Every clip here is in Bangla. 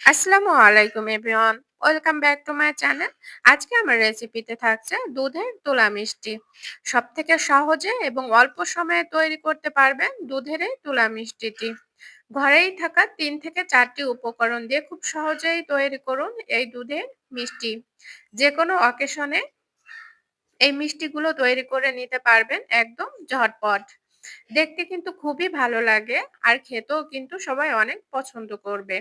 আসসালামু আলাইকুম everyone. Welcome back to my channel. আজকে আমার রেসিপিতে থাকছে দুধের তুলা মিষ্টি। সব থেকে সহজে এবং অল্প সময়ে তৈরি করতে পারবেন দুধের এই তুলা মিষ্টিটি। ঘরেই থাকা তিন থেকে চারটি উপকরণ দিয়ে খুব সহজেই তৈরি করুন এই দুধের মিষ্টি। যে কোনো অকেশনে এই মিষ্টিগুলো তৈরি করে নিতে পারবেন একদম ঝটপট। দেখতে কিন্তু খুবই ভালো লাগে আর খেতেও কিন্তু সবাই অনেক পছন্দ করবে।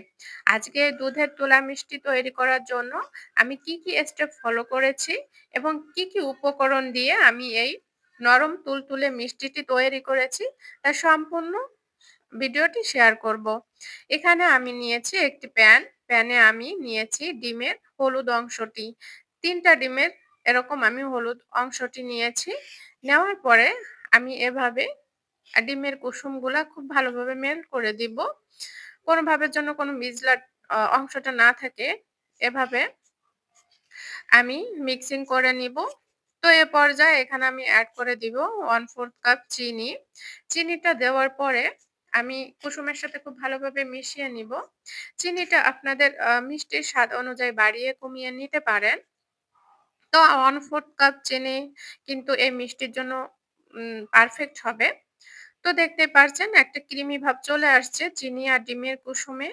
আজকে দুধের তুলা মিষ্টি তৈরি করার জন্য আমি কি কি স্টেপ ফলো করেছি এবং কি কি উপকরণ দিয়ে আমি এই নরম তুলতুলে মিষ্টিটি তৈরি করেছি তার সম্পূর্ণ ভিডিওটি শেয়ার করব। এখানে আমি নিয়েছি একটি প্যান প্যানে আমি নিয়েছি ডিমের হলুদ অংশটি। তিনটা ডিমের এরকম আমি হলুদ অংশটি নিয়েছি। নেওয়ার পরে আমি এভাবে ডিমের কুসুমগুলা খুব ভালোভাবে মেল্ট করে দিব। কোনোভাবে যেন কোনো মিজলার অংশটা না থাকে, এভাবে আমি মিক্সিং করে নিব। তো এ পর্যায়ে এখানে আমি অ্যাড করে দিব ওয়ান ফোর্থ কাপ চিনি। চিনিটা দেওয়ার পরে আমি কুসুমের সাথে খুব ভালোভাবে মিশিয়ে নিব। চিনিটা আপনাদের মিষ্টির স্বাদ অনুযায়ী বাড়িয়ে কমিয়ে নিতে পারেন। তো ওয়ান ফোর্থ কাপ চিনি কিন্তু এই মিষ্টির জন্য পারফেক্ট হবে। তো দেখতে পারছেন, একটা ক্রিমি ভাব চলে আসছে, চিনি আর ডিমের কুসুমে।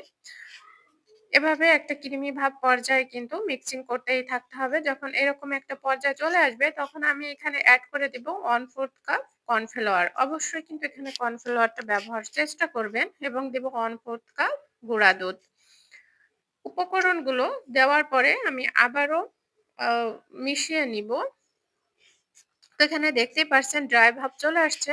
এভাবে একটা ক্রিমি ভাব পর্যায়ে কিন্তু মিক্সিং করতেই থাকতে হবে। যখন এরকম একটা পর্যায়ে চলে আসবে, তখন আমি এখানে অ্যাড করে দিব ওয়ান ফোর্থ কাপ কর্নফ্লাওয়ার অবশ্যই কিন্তু এখানে কর্নফ্লাওয়ারটা ব্যবহার চেষ্টা করবেন এবং দেব ওয়ান ফোর্থ কাপ গুঁড়া দুধ। উপকরণগুলো দেওয়ার পরে আমি আবারও মিশিয়ে নিব। তো এখানে দেখতেই পাচ্ছেন ড্রাই ভাব চলে আসছে।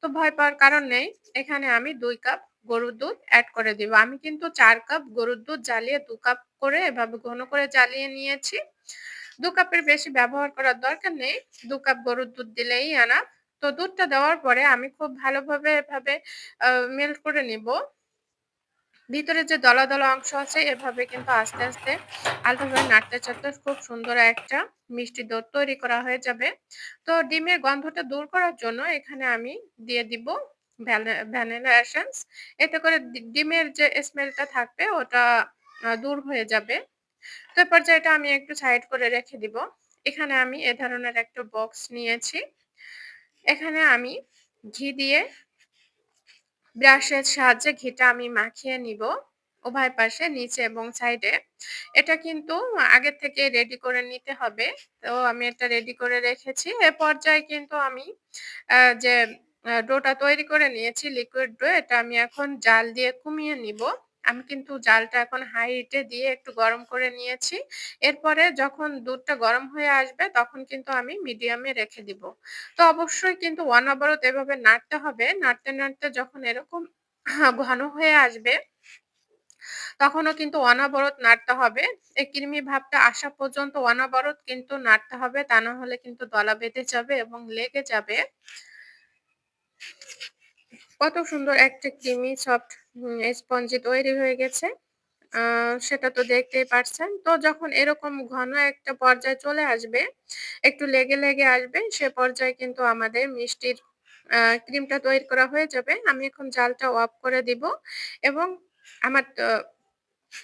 তো ভয় পাওয়ার কারণ নেই। এখানে আমি দুই কাপ গরুর দুধ অ্যাড করে দিব। আমি কিন্তু চার কাপ গরুর দুধ জ্বালিয়ে দু কাপ করে এভাবে ঘন করে জ্বালিয়ে নিয়েছি। দু কাপের বেশি ব্যবহার করার দরকার নেই। দু কাপ গরুর দুধ দিলেই আনা তো দুধটা দেওয়ার পরে আমি খুব ভালোভাবে এভাবে মেল্ট করে নিব। ভিতরে যে দলা দলা অংশ আছে, এভাবে কিন্তু আস্তে আস্তে আলতোভাবে নাড়তে চাড়তে খুব সুন্দর একটা মিষ্টি দুধ তৈরি করা হয়ে যাবে। তো ডিমের গন্ধটা দূর করার জন্য এখানে আমি দিয়ে দিব ভ্যানিলা এসেন্স। এতে করে ডিমের যে স্মেলটা থাকবে, ওটা দূর হয়ে যাবে। তো এরপর এটা আমি একটু সাইড করে রেখে দিব। এখানে আমি এ ধরনের একটা বক্স নিয়েছি। এখানে আমি ঘি দিয়ে ব্রাশের সাহায্যে ঘিটা আমি মাখিয়ে নিব উভয় পাশে, নিচে এবং সাইডে এটা কিন্তু আগে থেকে রেডি করে নিতে হবে। তো আমি এটা রেডি করে রেখেছি। এ পর্যায়ে কিন্তু আমি যে ডোটা তৈরি করে নিয়েছি লিকুইড ডো, এটা আমি এখন জাল দিয়ে কমিয়ে নিব। আমি কিন্তু জালটা এখন হাই হিটে দিয়ে একটু গরম করে নিয়েছি। এরপরে যখন দুধটা গরম হয়ে আসবে, তখন কিন্তু আমি মিডিয়ামে রেখে দিব। তো অবশ্যই কিন্তু অনবরত এভাবে নাড়তে হবে। নাড়তে নাড়তে যখন এরকম ঘন হয়ে আসবে, তখনও কিন্তু অনাবরত নাড়তে হবে। এই কৃমি ভাবটা আসা পর্যন্ত অনাবরত কিন্তু নাড়তে হবে। তা না হলে কিন্তু দলা বেঁধে যাবে এবং লেগে যাবে। কত সুন্দর একটা কৃমি সফট স্পঞ্জি তৈরি হয়ে গেছে। সেটা তো দেখতেই পারছেন। তো যখন এরকম ঘন একটা পর্যায়ে চলে আসবে, একটু লেগে লেগে আসবে, সে পর্যায়ে কিন্তু আমাদের মিষ্টির ক্রিমটা তৈরি করা হয়ে যাবে। আমি এখন জালটা অফ করে দিব এবং আমার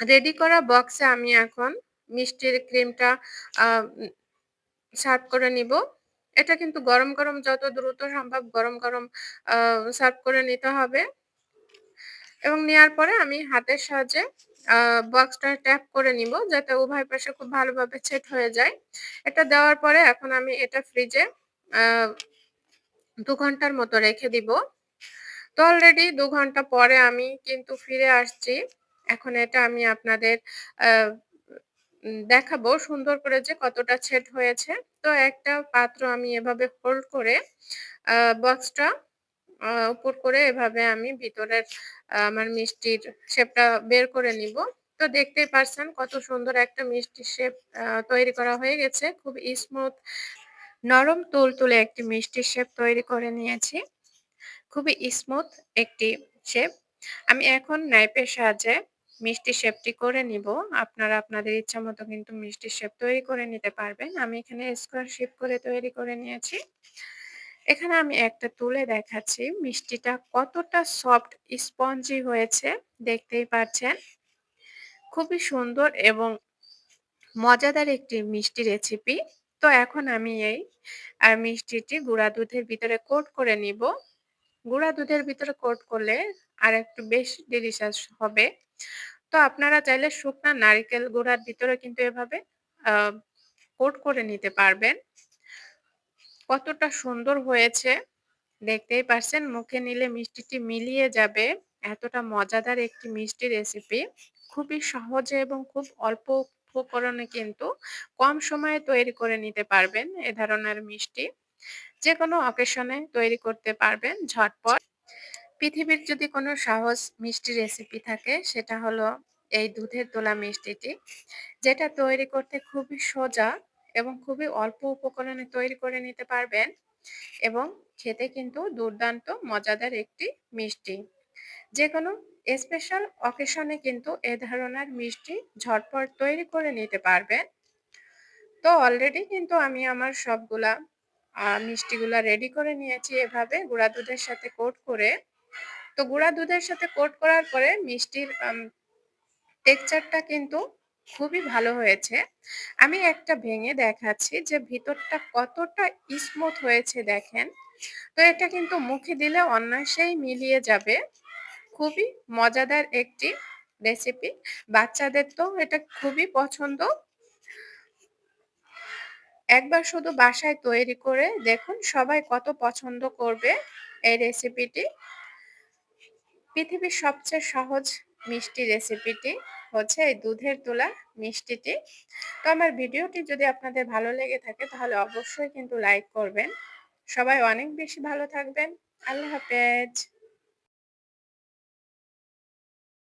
রেডি করা বক্সে আমি এখন মিষ্টির ক্রিমটা সার্ভ করে নিব। এটা কিন্তু গরম গরম যত দ্রুত সম্ভব গরম গরম সার্ভ করে নিতে হবে। এবং নেওয়ার পরে আমি হাতের সাহায্যে বক্সটা ট্যাপ করে নিব যাতে উভয় পাশে খুব ভালোভাবে সেট হয়ে যায়। এটা দেওয়ার পরে এখন আমি এটা ফ্রিজে দু ঘণ্টার মতো রেখে দিব। তো অলরেডি দু ঘণ্টা পরে আমি কিন্তু ফিরে আসছি। এখন এটা আমি আপনাদের দেখাবো সুন্দর করে যে কতটা ছেট হয়েছে। তো একটা পাত্র আমি এভাবে হোল্ড করে বক্সটা উপর করে এভাবে আমি ভিতরের আমার মিষ্টির শেপটা বের করে নিব। তো দেখতেই পারছেন কত সুন্দর একটা মিষ্টি শেপ তৈরি করা হয়ে গেছে। খুব স্মুথ নরম তুল তুলে একটি মিষ্টি শেপ তৈরি করে নিয়েছি। খুবই স্মুথ একটি শেপ আমি এখন নাইপের সাহায্যে মিষ্টি শেপটি করে নিব। আপনারা আপনাদের ইচ্ছা মতো কিন্তু মিষ্টি শেপ তৈরি করে নিতে পারবেন। আমি এখানে স্কোয়ার শেপ করে তৈরি করে নিয়েছি। এখানে আমি একটা তুলে দেখাচ্ছি, মিষ্টিটা কতটা সফট স্পঞ্জি হয়েছে, দেখতেই পাচ্ছেন খুবই সুন্দর এবং মজাদার একটি মিষ্টি রেসিপি। তো এখন আমি এই মিষ্টিটি গুঁড়া দুধের ভিতরে কোট করে নিব। গুঁড়া দুধের ভিতরে কোট করলে আরেকটু বেশ ডিলিশিয়াস হবে। তো আপনারা চাইলে শুকনা নারিকেল গুঁড়ার ভিতরে কিন্তু এভাবে কোট করে নিতে পারবেন। কতটা সুন্দর হয়েছে দেখতেই পারছেন, মুখে নিলে মিষ্টিটি মিলিয়ে যাবে। এতটা মজাদার একটি মিষ্টি রেসিপি। খুবই সহজে এবং খুব অল্প উপকরণে কিন্তু কম সময়ে তৈরি করে নিতে পারবেন এ ধরনের মিষ্টি। যেকোনো অকেশনে তৈরি করতে পারবেন ঝটপট। পৃথিবীর যদি কোনো সহজ মিষ্টি রেসিপি থাকে, সেটা হলো এই দুধের তোলা মিষ্টিটি। যেটা তৈরি করতে খুবই সোজা এবং খুবই অল্প উপকরণে তৈরি করে নিতে পারবেন এবং খেতে কিন্তু দুর্দান্ত, মজাদার একটি মিষ্টি। যেকোনো স্পেশাল অকেশনে কিন্তু এ ধরনের মিষ্টি ঝটপট তৈরি করে নিতে পারবেন। তো অলরেডি কিন্তু আমি আমার সবগুলা মিষ্টিগুলা রেডি করে নিয়েছি এভাবে গুঁড়া দুধের সাথে কোট করে। তো গুঁড়া দুধের সাথে কোট করার পরে মিষ্টির টেক্সচারটা কিন্তু খুবই ভালো হয়েছে। আমি একটা ভেঙে দেখাচ্ছি যে ভিতরটা কতটা স্মুথ হয়েছে দেখেন। তো এটা কিন্তু মুখে দিলে অনায়াসেই মিলিয়ে যাবে। খুবই মজাদার একটি রেসিপি। বাচ্চাদের তো এটা খুবই পছন্দ। একবার শুধু বাসায় তৈরি করে দেখুন সবাই কত পছন্দ করবে এই রেসিপিটি। পৃথিবীর সবচেয়ে সহজ মিষ্টি রেসিপিটি হচ্ছে এই দুধের তোলা মিষ্টিটি। তো আমার ভিডিওটি যদি আপনাদের ভালো লেগে থাকে তাহলে অবশ্যই কিন্তু লাইক করবেন। সবাই অনেক বেশি ভালো থাকবেন। আল্লাহ হাফেজ।